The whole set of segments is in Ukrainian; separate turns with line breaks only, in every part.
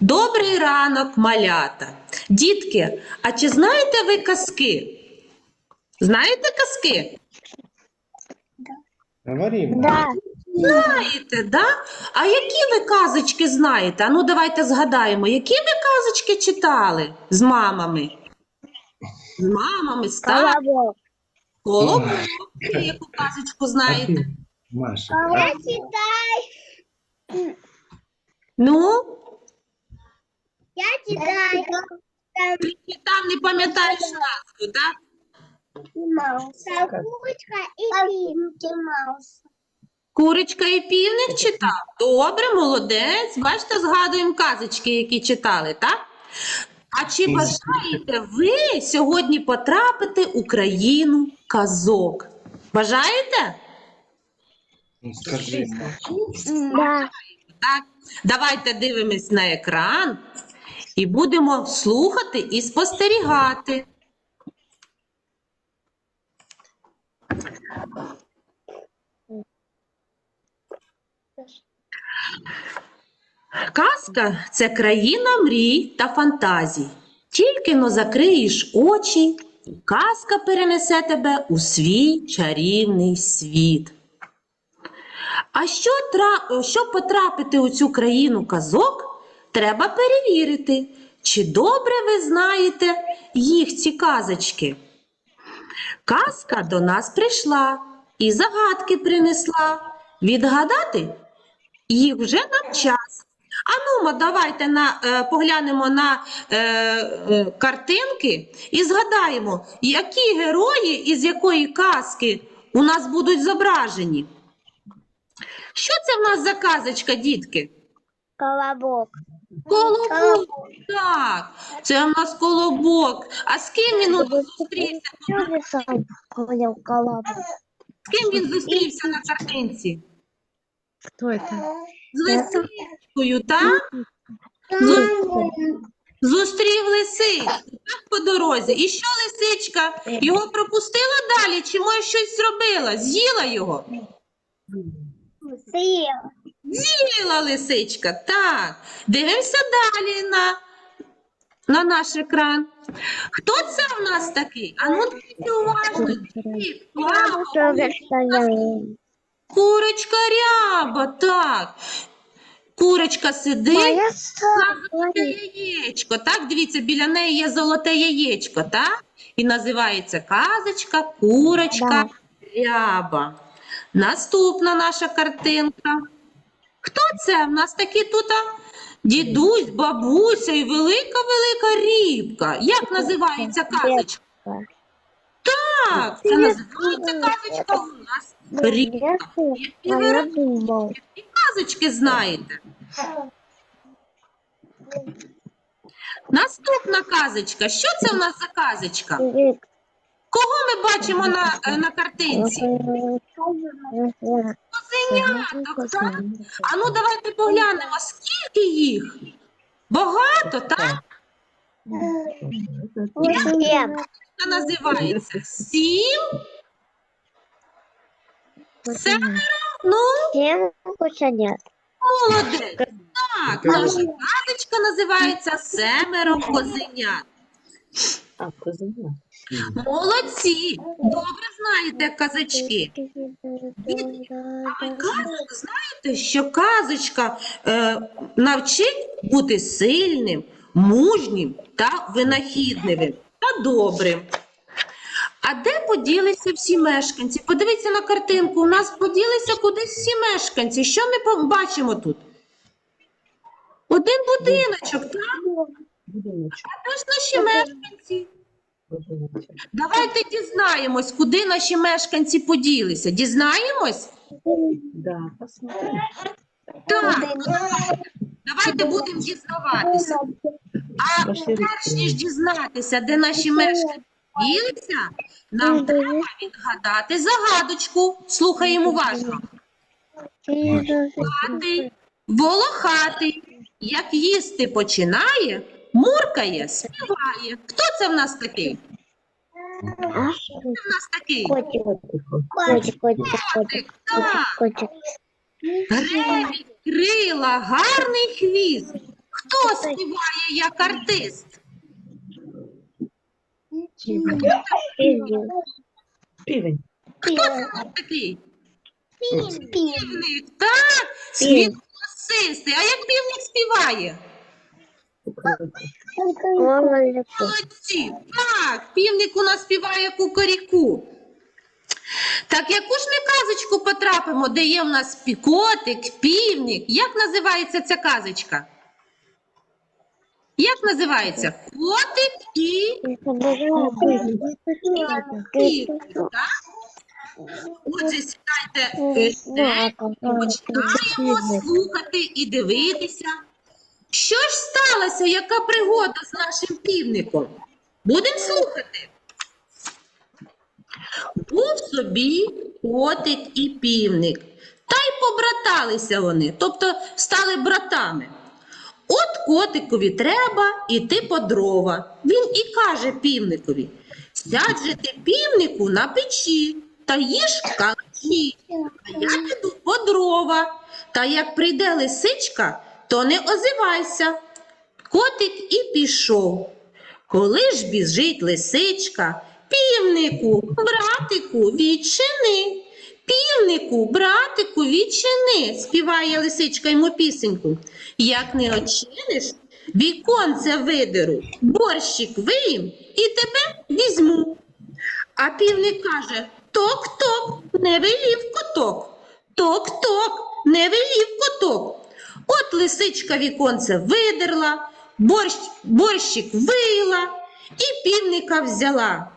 Добрий ранок, малята. Дітки, а чи знаєте ви казки? Знаєте казки?
Говорим.
Да.
Знаєте, да? А які ви казочки знаєте? А ну давайте згадаємо, які ви казочки читали з мамами? З мамами, з татом,
Колобок.
колобок. Яку казочку знаєте?
Маша.
Я
а-
читаю.
Ну,
Я читаю.
і там не пам'ятаєш назву, так?
Курочка и Пинки Маус.
Курочка і півник читав? Добре, молодець. Бачите, згадуємо казочки, які читали, так? А чи бажаєте ви сьогодні потрапити у країну казок? Бажаєте?
Ну, скажи.
Так, давайте дивимось на екран і будемо слухати і спостерігати. Казка це країна мрій та фантазій. Тільки но закриєш очі, казка перенесе тебе у свій чарівний світ. А що потрапити у цю країну казок, треба перевірити, чи добре ви знаєте їх ці казочки. Казка до нас прийшла і загадки принесла. Відгадати їх вже нам час. Анумо, давайте на, е, поглянемо на е, е, картинки і згадаємо, які герої із якої казки у нас будуть зображені. Що це в нас за казочка, дітки?
Колобок.
Колобок. Так, це в нас колобок. А з ким він от зустрівся?
Что ты сам понял колобок?
З ким він зустрівся на картинці?
Кто это?
З лисичкою, так? Зустрів лисичку так, по дорозі. І що лисичка? Його пропустила далі, чи може щось зробила? З'їла його?
Съел.
З'їла лисичка, так. Дивимося далі на, на наш екран. Хто це в нас такий? А ну дивіться уважно. Курочка ряба, так. Курочка сидить. Золоте яєчко, так? Дивіться, біля неї є золоте яєчко, так? І називається казочка Курочка ряба. Наступна наша картинка. Хто це? В нас такі тут дідусь, бабуся і велика-велика рібка. Як називається казочка? Так, це називається казочка у нас рібка.
А я
казочки знаєте. Наступна казочка. Що це в нас за казочка? Кого ми бачимо на, е, на картинці? Козеняток, так? А ну давайте поглянемо, скільки їх? Багато, так? Це називається сім. Семеро. Ну,
Всем кушанят.
молодець. Так, наша казочка називається Семеро козенят.
А, козыря.
Молодці! Добре знаєте казочки. А ви казок знаєте, що казочка е, навчить бути сильним, мужнім та винахідливим та добрим. А де поділися всі мешканці? Подивіться на картинку. У нас поділися кудись всі мешканці. Що ми бачимо тут? Один будиночок, так? А де ж наші мешканці? Давайте дізнаємось, куди наші мешканці поділися. Дізнаємось?
Да, посмотри.
Так, давайте будемо дізнаватися. А перш ніж дізнатися, де наші мешканці ділися, нам треба відгадати загадочку. Слухаємо уважно. Волохатий, волохатий, як їсти починає, муркає, співає. Хто це в нас такий? Хто в нас такий?
Котик, котик, котик, котик,
Котик, так.
котик.
Гриві, крила, гарний хвіст. Хто Хто співає як артист?
Півень.
Півень.
Такий
Півень.
півник, так?
Півень.
Світлосистий. А як півник співає? Молодці. Так, півник у нас співає кукаріку. Так, яку ж ми казочку потрапимо, де є в нас пі- котик, півник? Як називається ця казочка? Як називається? Котик і півник. Отже, сідайте е, починаємо слухати і дивитися. Що ж сталося, яка пригода з нашим півником? Будемо слухати. Був собі котик і півник, та й побраталися вони, тобто стали братами. От котикові треба іти по дрова. Він і каже півникові: сядь же ти півнику на печі та їж калачі, а я піду по дрова. Та як прийде лисичка, то не озивайся. Котик і пішов. Коли ж біжить лисичка, півнику, братику, відчини. Півнику, братику, відчини, співає лисичка йому пісеньку. Як не очиниш, віконце видеру, борщик виїм і тебе візьму. А півник каже: Ток-ток, не велів коток. Ток-ток, не велів коток. Лисичка віконце видерла, борщ, борщик виїла і півника взяла.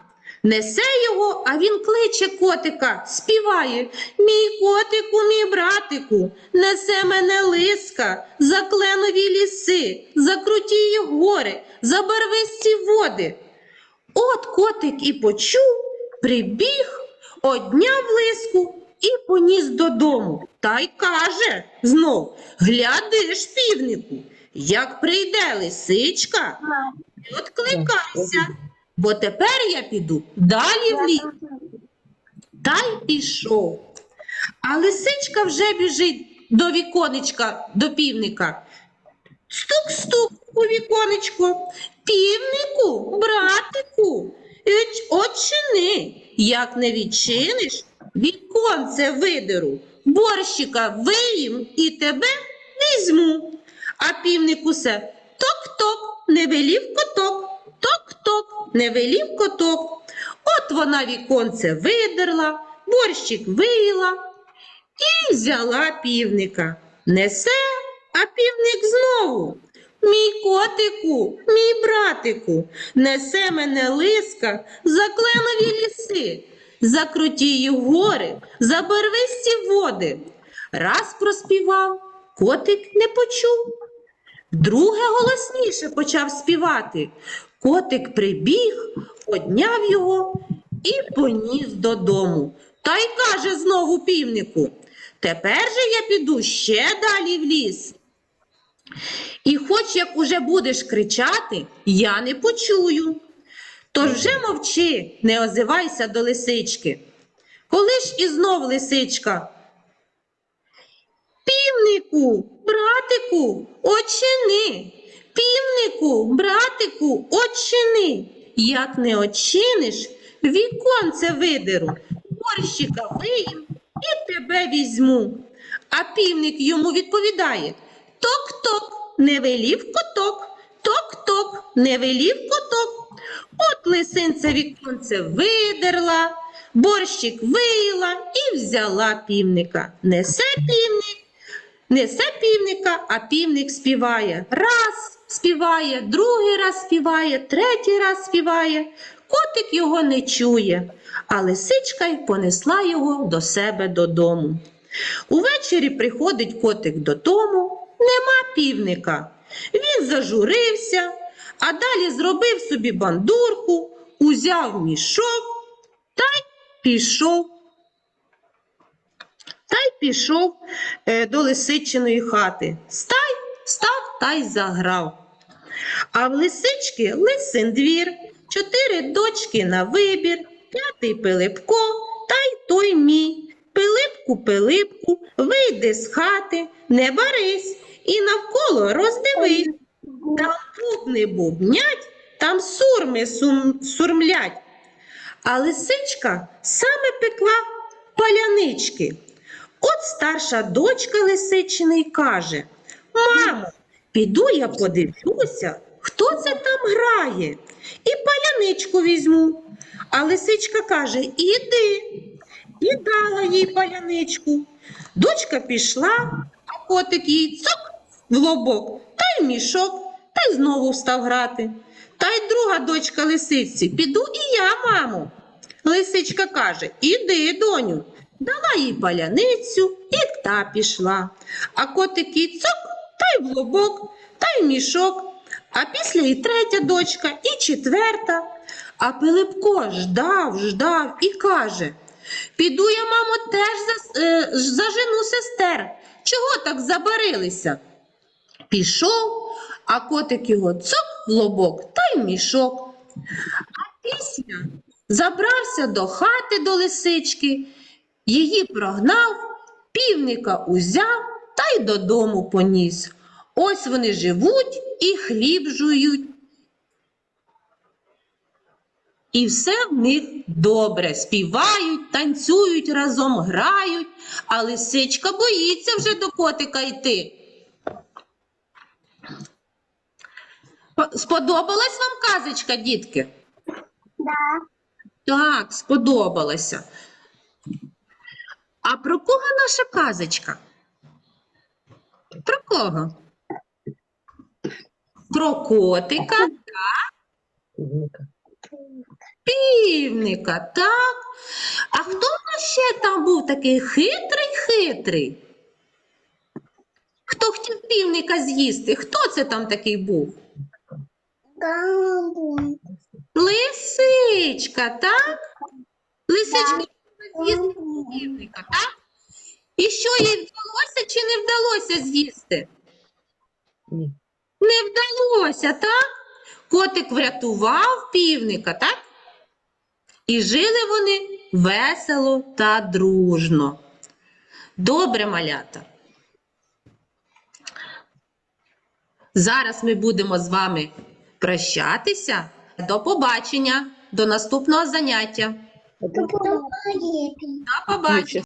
Несе його, а він кличе котика, співає. Мій котику, мій братику, несе мене лиска, за кленові ліси, за крутії гори, за барвисті води. От котик і почув, прибіг, одняв лиску і поніс додому. Та й каже знов: Гляди ж, півнику, як прийде лисичка, не откликайся, бо тепер я піду далі в ліс. Та й пішов. А лисичка вже біжить до віконечка, до півника. Стук-стук у віконечко. Півнику, братику, очини. Як не відчиниш, віконце видеру, борщика виїм і тебе візьму. А півник усе ток-ток, не велів коток, ток-ток, не велів коток. От вона віконце видерла, борщик виїла і взяла півника. Несе, а півник знову. Мій котику, мій братику, несе мене лиска за кленові ліси, за крутії гори, за барвисті води. Раз проспівав, котик не почув. Друге голосніше почав співати. Котик прибіг, одняв його і поніс додому. Та й каже знову півнику: Тепер же я піду ще далі в ліс. І хоч як уже будеш кричати, я не почую. Тож вже мовчи, не озивайся до лисички. Коли ж і знов лисичка. Півнику, братику, очини. Півнику, братику, очини. Як не очиниш, віконце видеру, борщика виїм і тебе візьму. А півник йому відповідає: Ток-ток, не велів коток, ток-ток, не велів коток. От лисинця віконце видерла, борщик виїла і взяла півника. Несе півник, несе півника, а півник співає. Раз співає, другий раз співає, третій раз співає. Котик його не чує, а лисичка й понесла його до себе додому. Увечері приходить котик додому, нема півника. Він зажурився, а далі зробив собі бандурку, узяв мішок та й пішов. Та й пішов е, до лисичиної хати. Стай, став та й заграв. А в лисички лисин двір, чотири дочки на вибір, п'ятий Пилипко, та й той мій. Пилипку, Пилипку, вийди з хати, не барись і навколо роздивись. Вони бубнять, там сурми сум, сурмлять. А лисичка саме пекла палянички. От старша дочка лисичини каже: Мамо, піду я подивлюся, хто це там грає, і паляничку візьму. А лисичка каже: Іди. І дала їй паляничку. Дочка пішла, а котик їй цок в лобок, та й мішок, та й знову встав грати. Та й друга дочка лисиці, піду і я, мамо. Лисичка каже: Іди, доню. Дала їй паляницю, і та пішла. А котик цок, та й в лобок, та й мішок. А після і третя дочка, і четверта. А Пилипко ждав, ждав і каже: Піду я, мамо, теж за, е, зажену сестер. Чого так забарилися? Пішов, а котик його цок в лобок та й мішок. А після забрався до хати до лисички, її прогнав, півника узяв та й додому поніс. Ось вони живуть і хліб жують. І все в них добре. Співають, танцюють разом, грають, а лисичка боїться вже до котика йти. Сподобалась вам казочка, дітки?
Да.
Так, сподобалася. А про кого наша казочка? Про кого? Про котика
Півника.
півника, так? А хто в нас ще там був такий хитрий хитрий? Хто хотів півника з'їсти? Хто це там такий був? Лисичка, так? Лисичка з'їсти півника, так? І що їй вдалося чи не вдалося з'їсти?
Ні.
Не вдалося, так? Котик врятував півника, так? І жили вони весело та дружно. Добре, малята. Зараз ми будемо з вами прощатися. До побачення, до наступного заняття. До побачення.